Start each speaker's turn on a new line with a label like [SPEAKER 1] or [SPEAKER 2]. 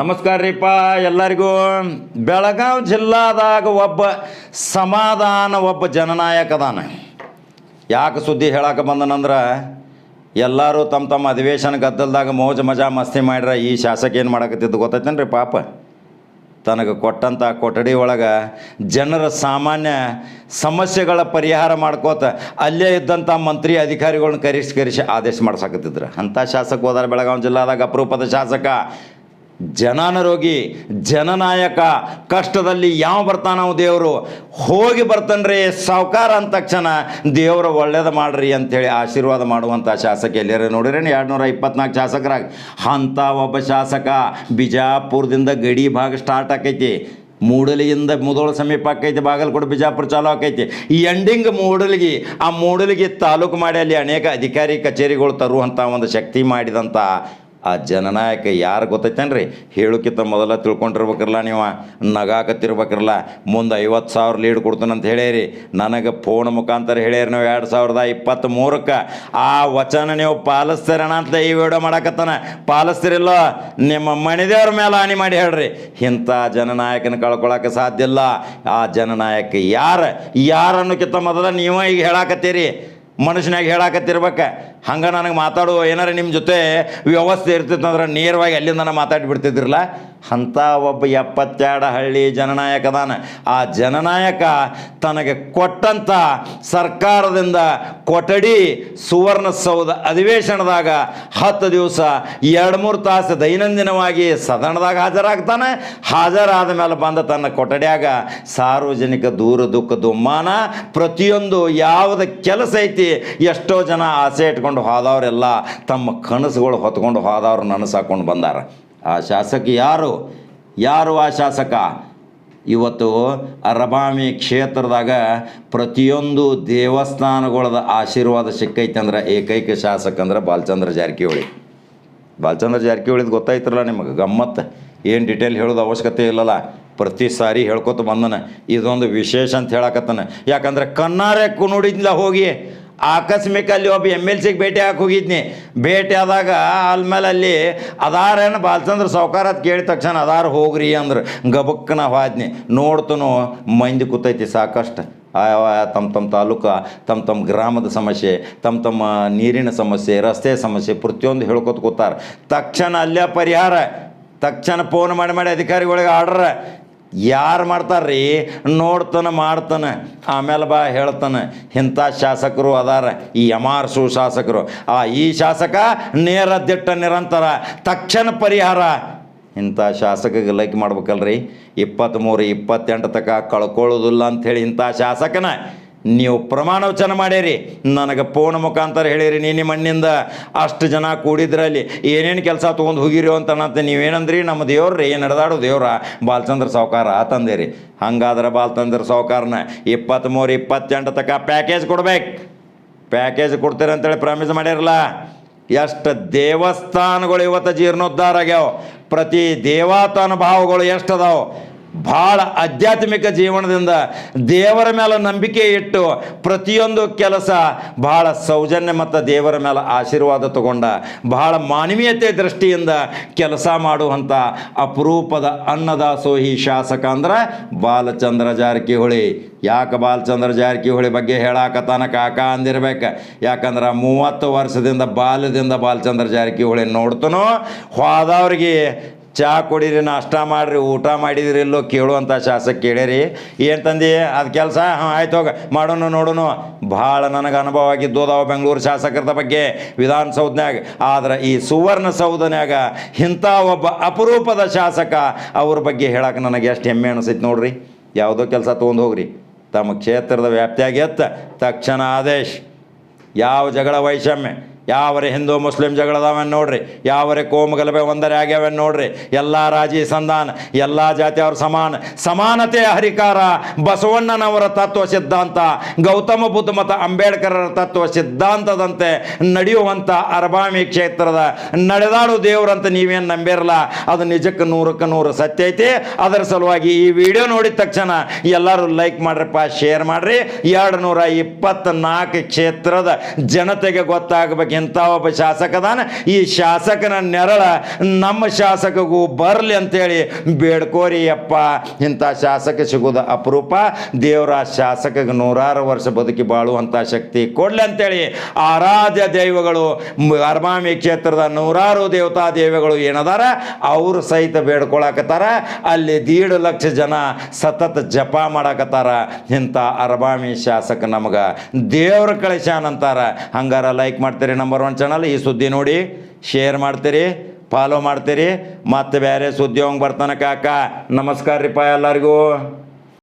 [SPEAKER 1] ನಮಸ್ಕಾರ ರೀಪ ಎಲ್ಲರಿಗೂ. ಬೆಳಗಾವಿ ಜಿಲ್ಲಾದಾಗ ಒಬ್ಬ ಸಮಾಧಾನ, ಒಬ್ಬ ಜನನಾಯಕ ಅದಾನ. ಯಾಕೆ ಸುದ್ದಿ ಹೇಳಕ್ಕೆ ಬಂದನಂದ್ರೆ, ಎಲ್ಲರೂ ತಮ್ಮ ತಮ್ಮ ಅಧಿವೇಶನ ಗದ್ದಲ್ದಾಗ ಮೋಜ ಮಜಾ ಮಸ್ತಿ ಮಾಡ್ರ, ಈ ಶಾಸಕ ಏನು ಮಾಡಕತ್ತಿದ್ದು ಗೊತ್ತೈತೇನ್ರಿ ಪಾಪ? ತನಗೆ ಕೊಟ್ಟಂಥ ಕೊಠಡಿ ಒಳಗೆ ಜನರ ಸಾಮಾನ್ಯ ಸಮಸ್ಯೆಗಳ ಪರಿಹಾರ ಮಾಡ್ಕೋತ ಅಲ್ಲೇ ಇದ್ದಂಥ ಮಂತ್ರಿ ಅಧಿಕಾರಿಗಳನ್ನ ಕರೆಸಿ ಕರೆಸಿ ಆದೇಶ ಮಾಡ್ಸಕತ್ತಿದ್ರು. ಅಂಥ ಶಾಸಕ ಹೋದಾರ ಬೆಳಗಾವಿ ಜಿಲ್ಲಾದಾಗ ಅಪರೂಪದ ಶಾಸಕ. ಜನನರೋಗಿ, ಜನನಾಯಕ, ಕಷ್ಟದಲ್ಲಿ ಯಾವ ಬರ್ತಾನವು ದೇವರು, ಹೋಗಿ ಬರ್ತಾನ್ರಿ, ಸಾವುಕಾರ ಅಂದ ತಕ್ಷಣ ದೇವರು ಒಳ್ಳೇದು ಮಾಡ್ರಿ ಅಂತೇಳಿ ಆಶೀರ್ವಾದ ಮಾಡುವಂಥ ಶಾಸಕ ಎಲ್ಲಾರು ನೋಡಿರೇನು ಎರಡು ನೂರ ಇಪ್ಪತ್ನಾಲ್ಕು ಶಾಸಕರಾಗಿ. ಅಂಥ ಒಬ್ಬ ಶಾಸಕ ಬಿಜಾಪುರದಿಂದ ಗಡಿ ಭಾಗ ಸ್ಟಾರ್ಟ್ ಆಕೈತಿ. ಮೂಡಲಿಯಿಂದ ಮುದೋಳ ಸಮೀಪ ಆಕೈತಿ, ಬಾಗಲಕೋಟೆ, ಬಿಜಾಪುರ ಚಾಲು ಆಕೈತಿ. ಈ ಎಂಡಿಂಗ್ ಮೂಡಲಿಗಿ, ಆ ಮೂಡಲಿಗಿ ತಾಲೂಕು ಮಾಡಿ ಅಲ್ಲಿ ಅನೇಕ ಅಧಿಕಾರಿ ಕಚೇರಿಗಳು ತರುವಂಥ ಒಂದು ಶಕ್ತಿ ಮಾಡಿದಂಥ ಆ ಜನನಾಯಕ ಯಾರು ಗೊತ್ತೈತೇನ್ರಿ? ಹೇಳೋಕ್ಕಿಂತ ಮೊದಲ ತಿಳ್ಕೊಂಡಿರ್ಬೇಕಿರಲ್ಲ ನೀವು? ನಗಾಕತ್ತಿರ್ಬೇಕಿರಲ್ಲ ಮುಂದೆ ಐವತ್ತು ಸಾವಿರ ಲೀಡ್ ಕೊಡ್ತಾನಂತ ಹೇಳೇರಿ ನನಗೆ ಫೋನ್ ಮುಖಾಂತರ ಹೇಳ್ಯಾರಿ ನೀವು ಎರಡು ಸಾವಿರದ ಇಪ್ಪತ್ತ್ ಮೂರಕ್ಕೆ ಆ ವಚನ ನೀವು ಪಾಲಿಸ್ತೀರಣ ಅಂತ ಈ ವಿಡಿಯೋ ಮಾಡಾಕತ್ತಾನ. ಪಾಲಿಸ್ತಿರಿಲ್ಲೋ, ನಿಮ್ಮ ಮಣಿದೇವ್ರ ಮೇಲೆ ಹಾನಿ ಮಾಡಿ ಹೇಳ್ರಿ. ಇಂಥ ಜನನಾಯಕನ ಕಳ್ಕೊಳಕ್ಕೆ ಸಾಧ್ಯ ಇಲ್ಲ. ಆ ಜನನಾಯಕ ಯಾರು? ಯಾರು ಅನ್ನೋಕ್ಕಿಂತ ಮೊದಲ ನೀವೇ ಈಗ ಹೇಳಾಕತ್ತೀರಿ? ಮನುಷ್ಯನಾಗ ಹೇಳಾಕತ್ತಿರ್ಬೇಕು. ಹಂಗೆ ನನಗೆ ಮಾತಾಡುವ ಏನಾರ ನಿಮ್ಮ ಜೊತೆ ವ್ಯವಸ್ಥೆ ಇರ್ತಿತ್ತು ಅಂದ್ರೆ ನೇರವಾಗಿ ಅಲ್ಲಿಂದ ನಾನು ಮಾತಾಡಿಬಿಡ್ತಿದ್ರಲ್ಲ ಅಂಥ ಒಬ್ಬ ಎಪ್ಪತ್ತೆರಡು ಹಳ್ಳಿ ಜನನಾಯಕ ಅದಾನ. ಆ ಜನನಾಯಕ ತನಗೆ ಕೊಟ್ಟಂಥ ಸರ್ಕಾರದಿಂದ ಕೊಠಡಿ, ಸುವರ್ಣಸೌಧ ಅಧಿವೇಶನದಾಗ ಹತ್ತು ದಿವಸ, ಎರಡು ಮೂರು ತಾಸು ದೈನಂದಿನವಾಗಿ ಸದನದಾಗ ಹಾಜರಾಗ್ತಾನೆ. ಹಾಜರಾದ ಮೇಲೆ ಬಂದ ತನ್ನ ಕೊಠಡಿಯಾಗ ಸಾರ್ವಜನಿಕ ದೂರ ದುಃಖ ದುಮ್ಮಾನ. ಪ್ರತಿಯೊಂದು ಯಾವುದ ಕೆಲಸ ಐತಿ, ಎಷ್ಟೋ ಜನ ಆಸೆ ಇಟ್ಕೊಂಡು ಹೋದವರೆಲ್ಲ ತಮ್ಮ ಕನಸುಗಳು ಹೊತ್ಕೊಂಡು ಹೋದವ್ರು ನನಸಾಕೊಂಡು ಬಂದಾರ. ಆ ಶಾಸಕ ಯಾರು? ಯಾರು ಆ ಶಾಸಕ? ಇವತ್ತು ಅರಬಾಮಿ ಕ್ಷೇತ್ರದಾಗ ಪ್ರತಿಯೊಂದು ದೇವಸ್ಥಾನಗಳದ ಆಶೀರ್ವಾದ ಸಿಕ್ಕೈತೆ ಅಂದ್ರೆ ಏಕೈಕ ಶಾಸಕ ಅಂದ್ರೆ ಬಾಲಚಂದ್ರ ಜಾರಕಿಹೊಳಿ. ಬಾಲಚಂದ್ರ ಜಾರಕಿಹೊಳಿದು ಗೊತ್ತಾಯ್ತಲ್ಲ ನಿಮಗೆ? ಗಮ್ಮತ್ತು ಏನು ಡಿಟೇಲ್ ಹೇಳೋದು ಅವಶ್ಯಕತೆ ಇಲ್ಲಲ್ಲ. ಪ್ರತಿ ಸಾರಿ ಹೇಳ್ಕೊತ ಬಂದನ. ಇದೊಂದು ವಿಶೇಷ ಅಂತ ಹೇಳಕತ್ತಾನ. ಯಾಕಂದ್ರೆ ಕಣ್ಣಾರೆ ನೋಡಿದ್ಲ ಹೋಗಿ ಆಕಸ್ಮಿಕ ಅಲ್ಲಿ ಒಬ್ಬ ಎಂ ಎಲ್ ಸಿಗೆ ಭೇಟಿ ಹಾಕಿ ಹೋಗಿದ್ನಿ. ಭೇಟಿ ಆದಾಗ ಆಲ್ಮೇಲೆ ಅಲ್ಲಿ ಅದಾರೇನು ಬಾಲಚಂದ್ರ ಸೌಕಾರ ಅದು ಕೇಳಿದ ತಕ್ಷಣ, ಅದಾರ ಹೋಗ್ರಿ ಅಂದ್ರೆ. ಗಬಕ್ಕನ ಹಾದ್ನಿ. ನೋಡ್ತನು ಮಂದಿ ಕೂತೈತಿ ಸಾಕಷ್ಟು. ತಮ್ಮ ತಮ್ಮ ತಾಲೂಕು ತಮ್ಮ ತಮ್ಮ ಗ್ರಾಮದ ಸಮಸ್ಯೆ ತಮ್ಮ ತಮ್ಮ ನೀರಿನ ಸಮಸ್ಯೆ, ರಸ್ತೆ ಸಮಸ್ಯೆ, ಪ್ರತಿಯೊಂದು ಹೇಳ್ಕೊತ ಕೂತಾರೆ. ತಕ್ಷಣ ಅಲ್ಲೇ ಪರಿಹಾರ. ತಕ್ಷಣ ಫೋನ್ ಮಾಡಿ ಮಾಡಿ ಅಧಿಕಾರಿಗಳಿಗೆ ಆರ್ಡ್ರ ಯಾರು ಮಾಡ್ತಾರ್ರಿ? ನೋಡ್ತಾನೆ, ಮಾಡ್ತಾನೆ. ಆಮೇಲೆ ಬಾ ಹೇಳ್ತಾನೆ. ಇಂಥ ಶಾಸಕರು ಅದಾರ. ಈ ಎಮಾರ್ಸು ಶಾಸಕರು. ಆ ಈ ಶಾಸಕ ನೇರ ದಿಟ್ಟ ನಿರಂತರ. ತಕ್ಷಣ ಪರಿಹಾರ. ಇಂಥ ಶಾಸಕಗೆ ಲೈಕ್ ಮಾಡ್ಬೇಕಲ್ರಿ. ಇಪ್ಪತ್ತ್ಮೂರು ಇಪ್ಪತ್ತೆಂಟು ತಕ ಕಳ್ಕೊಳ್ಳೋದಿಲ್ಲ ಅಂಥೇಳಿ ಇಂಥ ಶಾಸಕನ. ನೀವು ಪ್ರಮಾಣ ವಚನ ಮಾಡೀರಿ ನನಗೆ ಫೋನ್ ಮುಖಾಂತರ ಹೇಳಿರಿ ನೀನು ಮಣ್ಣಿಂದ ಅಷ್ಟು ಜನ ಕೂಡಿದ್ರಲ್ಲಿ ಏನೇನು ಕೆಲಸ ತೊಗೊಂಡು ಹೋಗಿರಿ ಅಂತ ಅನ್ನತ್ತೆ ನೀವೇನಂದ್ರಿ? ನಮ್ಮ ದೇವ್ರಿ ನಡೆದಾಡೋ ದೇವ್ರ? ಬಾಲಚಂದ್ರ ಸಾವುಕಾರ ತಂದೇರಿ. ಹಂಗಾದ್ರೆ ಬಾಲಚಂದ್ರ ಸಾವ್ಕಾರನ ಇಪ್ಪತ್ತ್ಮೂರು ಇಪ್ಪತ್ತೆಂಟು ತಕ ಪ್ಯಾಕೇಜ್ ಕೊಡ್ಬೇಕು. ಪ್ಯಾಕೇಜ್ ಕೊಡ್ತೀರಿ ಅಂತೇಳಿ ಪ್ರಾಮಿಸ್ ಮಾಡ್ಯಾರಲ್ಲ. ಎಷ್ಟು ದೇವಸ್ಥಾನಗಳು ಇವತ್ತು ಜೀರ್ಣೋದ್ಧಾರ ಆಗ್ಯಾವ. ಪ್ರತಿ ದೇವಾತನ ಭಾವಗಳು ಎಷ್ಟು ಅದಾವ. ಭಾಳ ಆಧ್ಯಾತ್ಮಿಕ ಜೀವನದಿಂದ ದೇವರ ಮೇಲೆ ನಂಬಿಕೆ ಇಟ್ಟು ಪ್ರತಿಯೊಂದು ಕೆಲಸ ಭಾಳ ಸೌಜನ್ಯ ಮತ್ತು ದೇವರ ಮೇಲೆ ಆಶೀರ್ವಾದ ತಗೊಂಡ, ಭಾಳ ಮಾನವೀಯತೆ ದೃಷ್ಟಿಯಿಂದ ಕೆಲಸ ಮಾಡುವಂಥ ಅಪರೂಪದ ಅನ್ನದಾಸೋಹಿ ಶಾಸಕ ಅಂದ್ರೆ ಬಾಲಚಂದ್ರ ಜಾರಕಿಹೊಳಿ. ಯಾಕೆ ಬಾಲಚಂದ್ರ ಜಾರಕಿಹೊಳಿ ಬಗ್ಗೆ ಹೇಳಾಕತನ ಕಾಕ ಅಂದಿರ್ಬೇಕು. ಯಾಕಂದ್ರೆ ಮೂವತ್ತು ವರ್ಷದಿಂದ ಬಾಲ್ಯದಿಂದ ಬಾಲಚಂದ್ರ ಜಾರಕಿಹೊಳಿ ನೋಡ್ತನೋ, ಹೋದವ್ರಿಗೆ ಚಾ ಕುಡೀರಿ, ನಾಷ್ಟ ಮಾಡಿರಿ, ಊಟ ಮಾಡಿದ್ರಿ ಇಲ್ಲೋ ಕೇಳುವಂಥ ಶಾಸಕ ಕೇಳಿರಿ ಏನು ತಂದಿ, ಅದು ಕೆಲಸ? ಹಾಂ ಆಯ್ತು ಹೋಗ ಮಾಡೋಣ ನೋಡೋಣ ಭಾಳ ನನಗೆ ಅನುಭವ ಆಗಿದ್ದು ಅದಾವ ಬೆಂಗಳೂರು ಶಾಸಕರದ ಬಗ್ಗೆ ವಿಧಾನಸೌಧನ್ಯಾಗ. ಆದ್ರೆ ಈ ಸುವರ್ಣ ಸೌಧನ್ಯಾಗ ಇಂಥ ಒಬ್ಬ ಅಪರೂಪದ ಶಾಸಕ ಅವ್ರ ಬಗ್ಗೆ ಹೇಳಕ್ಕೆ ನನಗೆ ಎಷ್ಟು ಹೆಮ್ಮೆ ಅನಿಸೈತೆ ನೋಡ್ರಿ. ಯಾವುದೋ ಕೆಲಸ ತೊಗೊಂಡು ಹೋಗ್ರಿ. ತಮ್ಮ ಕ್ಷೇತ್ರದ ವ್ಯಾಪ್ತಿಯಾಗಿ ಎತ್ತ ತಕ್ಷಣ ಆದೇಶ. ಯಾವ ಜಗಳ ವೈಷಮ್ಯ. ಯಾವರೆ ಹಿಂದೂ ಮುಸ್ಲಿಂ ಜಗಳದವನ್ ನೋಡ್ರಿ, ಯಾವರೆ ಕೋಮು ಗಲಭೆ ಒಂದರೆ ಆಗ್ಯಾವನ್ ನೋಡ್ರಿ, ಎಲ್ಲ ರಾಜಿ ಸಂಧಾನ, ಎಲ್ಲ ಜಾತಿಯವ್ರ ಸಮಾನ ಸಮಾನತೆಯ ಹರಿಕಾರ, ಬಸವಣ್ಣನವರ ತತ್ವ ಸಿದ್ಧಾಂತ, ಗೌತಮ ಬುದ್ಧ ಮತ್ತು ಅಂಬೇಡ್ಕರರ ತತ್ವ ಸಿದ್ಧಾಂತದಂತೆ ನಡೆಯುವಂಥ ಅರಬಾಮಿ ಕ್ಷೇತ್ರದ ನಡೆದಾಡು ದೇವರಂತ ನೀವೇನು ನಂಬಿರಲ್ಲ, ಅದು ನಿಜಕ್ಕೆ ನೂರಕ್ಕೆ ನೂರು ಸತ್ಯ ಐತಿ. ಅದರ ಸಲುವಾಗಿ ಈ ವಿಡಿಯೋ ನೋಡಿದ ತಕ್ಷಣ ಎಲ್ಲರೂ ಲೈಕ್ ಮಾಡ್ರಪ್ಪ, ಶೇರ್ ಮಾಡ್ರಿ. ಎರಡು ನೂರ ಇಪ್ಪತ್ನಾಲ್ಕು ಕ್ಷೇತ್ರದ ಜನತೆಗೆ ಗೊತ್ತಾಗಬೇಕು ಇಂಥ ಒಬ್ಬ ಶಾಸಕ ಅದಾನ. ಈ ಶಾಸಕನ ನೆರಳ ನಮ್ಮ ಶಾಸಕಗೂ ಬರಲಿ ಅಂತೇಳಿ ಬೇಡ್ಕೋರಿ ಅಪ್ಪ. ಇಂಥ ಶಾಸಕ ಸಿಗೋದು ಅಪರೂಪ. ದೇವರ ಶಾಸಕಗೆ ನೂರಾರು ವರ್ಷ ಬದುಕಿ ಬಾಳುವಂಥ ಶಕ್ತಿ ಕೊಡ್ಲಿ ಅಂತೇಳಿ ಆರಾಧ್ಯ ದೈವಗಳು, ಅರ್ಮಾಮಿ ಕ್ಷೇತ್ರದ ನೂರಾರು ದೇವತಾ ದೇವಿಗಳು ಏನದಾರ, ಅವರು ಸಹಿತ ಬೇಡ್ಕೊಳಕತ್ತಾರ. ಅಲ್ಲಿ ದೀಡ್ ಲಕ್ಷ ಜನ ಸತತ ಜಪ ಮಾಡಕತ್ತಾರ. ಇಂಥ ಅರಬಾಮಿ ಶಾಸಕ ನಮಗೆ ದೇವ್ರ ಅಂತಾರ ಹಂಗಾರ ಲೈಕ್ ಮಾಡ್ತೀರಿ ನಂಬರ್ ಒನ್ ಚಾನಲ್ ಈ ಸುದ್ದಿ ನೋಡಿ ಶೇರ್ ಮಾಡ್ತೀರಿ ಫಾಲೋ ಮಾಡ್ತೀರಿ, ಮತ್ತು ಬೇರೆ ಸುದ್ದಿ ಹೋಗಿ ಬರ್ತಾನೆ ಕಾಕ. ನಮಸ್ಕಾರ ರೀಪ್ಪ ಎಲ್ಲರಿಗೂ.